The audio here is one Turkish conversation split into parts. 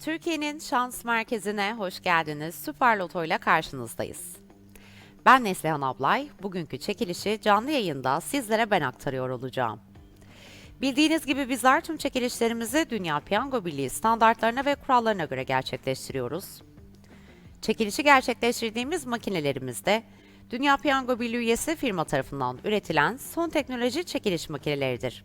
Türkiye'nin şans merkezine hoş geldiniz. Süper Loto ile karşınızdayız. Ben Neslihan Ablay. Bugünkü çekilişi canlı yayında sizlere ben aktarıyor olacağım. Bildiğiniz gibi bizler tüm çekilişlerimizi Dünya Piyango Birliği standartlarına ve kurallarına göre gerçekleştiriyoruz. Çekilişi gerçekleştirdiğimiz makinelerimizde Dünya Piyango Birliği üyesi firma tarafından üretilen son teknoloji çekiliş makineleridir.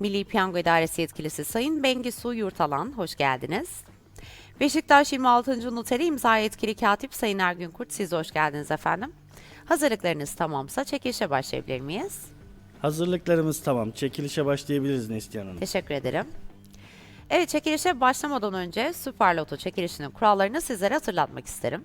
Milli Piyango İdaresi Yetkilisi Sayın Bengisu Yurtalan, hoş geldiniz. Beşiktaş 26. Noteri imza yetkili katip Sayın Ergün Kurt, siz hoş geldiniz efendim. Hazırlıklarınız tamamsa çekilişe başlayabilir miyiz? Hazırlıklarımız tamam. Çekilişe başlayabiliriz Neslihan Hanım. Teşekkür ederim. Evet, çekilişe başlamadan önce Süper Loto çekilişinin kurallarını sizlere hatırlatmak isterim.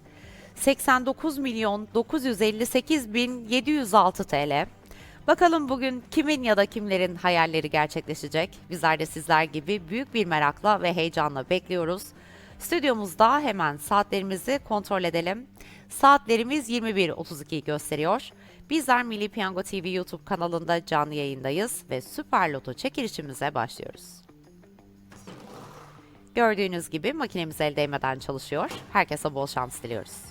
89 milyon 958 bin 706 TL. Bakalım bugün kimin ya da kimlerin hayalleri gerçekleşecek? Bizler de sizler gibi büyük bir merakla ve heyecanla bekliyoruz. Stüdyomuzda hemen saatlerimizi kontrol edelim. Saatlerimiz 21.32'yi gösteriyor. Bizler Milli Piyango TV YouTube kanalında canlı yayındayız ve Süper Loto çekilişimize başlıyoruz. Gördüğünüz gibi makinemiz el değmeden çalışıyor. Herkese bol şans diliyoruz.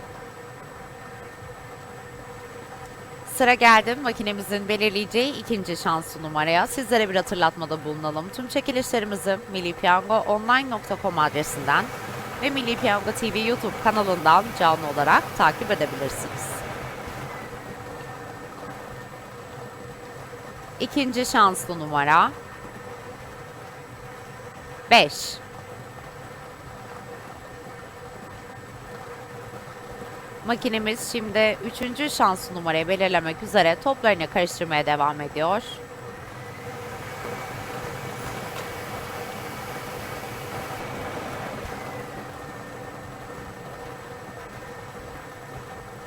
Sıra geldi makinemizin belirleyeceği ikinci şanslı numaraya. Sizlere bir hatırlatmada bulunalım. Tüm çekilişlerimizi millipiyangoonline.com adresinden ve Milli Piyango TV YouTube kanalından canlı olarak takip edebilirsiniz. İkinci şanslı numara 5. Makinemiz şimdi üçüncü şans numarayı belirlemek üzere toplarını karıştırmaya devam ediyor.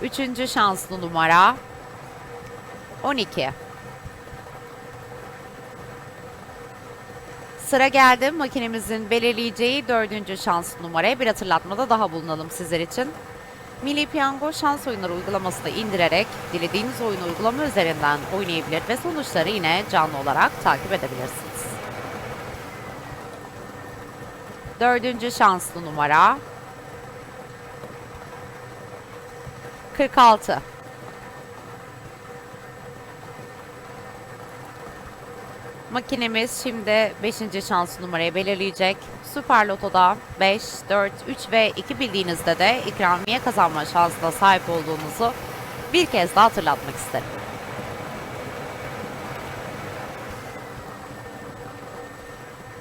Üçüncü şanslı numara 12. Sıra geldi makinemizin belirleyeceği dördüncü şans numaraya bir hatırlatmada daha bulunalım sizler için. Milli Piyango şans oyunları uygulamasını indirerek dilediğiniz oyun uygulama üzerinden oynayabilir ve sonuçları yine canlı olarak takip edebilirsiniz. Dördüncü şanslı numara 46. Makinemiz şimdi 5. şans numarayı belirleyecek. Süper Loto'da 5, 4, 3 ve 2 bildiğinizde de ikramiye kazanma şansına sahip olduğunuzu bir kez daha hatırlatmak isterim.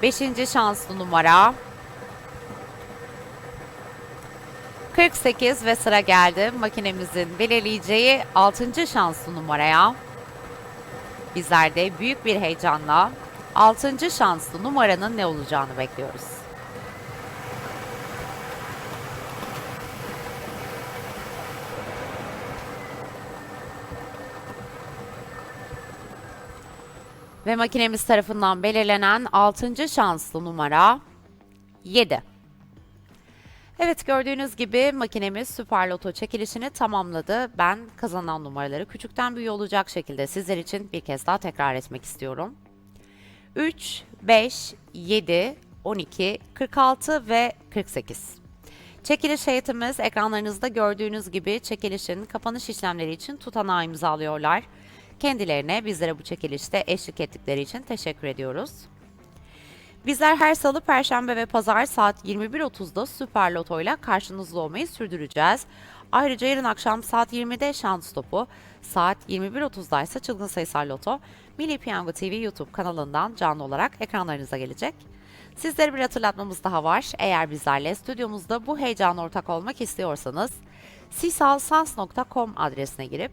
Beşinci şanslı numara 48 ve sıra geldi makinemizin belirleyeceği 6. şanslı numaraya. Bizler de büyük bir heyecanla 6. şanslı numaranın ne olacağını bekliyoruz. Ve makinemiz tarafından belirlenen 6. şanslı numara 7. Evet gördüğünüz gibi makinemiz Süper Loto çekilişini tamamladı. Ben kazanan numaraları küçükten büyüğe olacak şekilde sizler için bir kez daha tekrar etmek istiyorum. 3, 5, 7, 12, 46 ve 48. Çekiliş heyetimiz ekranlarınızda gördüğünüz gibi çekilişin kapanış işlemleri için tutanağı imzalıyorlar. Kendilerine bizlere bu çekilişte eşlik ettikleri için teşekkür ediyoruz. Bizler her salı, perşembe ve pazar saat 21.30'da Süper Loto ile karşınızda olmayı sürdüreceğiz. Ayrıca yarın akşam saat 20'de şans topu, saat 21.30'da ise çılgın sayısal loto, Milli Piyango TV YouTube kanalından canlı olarak ekranlarınıza gelecek. Sizlere bir hatırlatmamız daha var. Eğer bizlerle stüdyomuzda bu heyecana ortak olmak istiyorsanız sisalsans.com adresine girip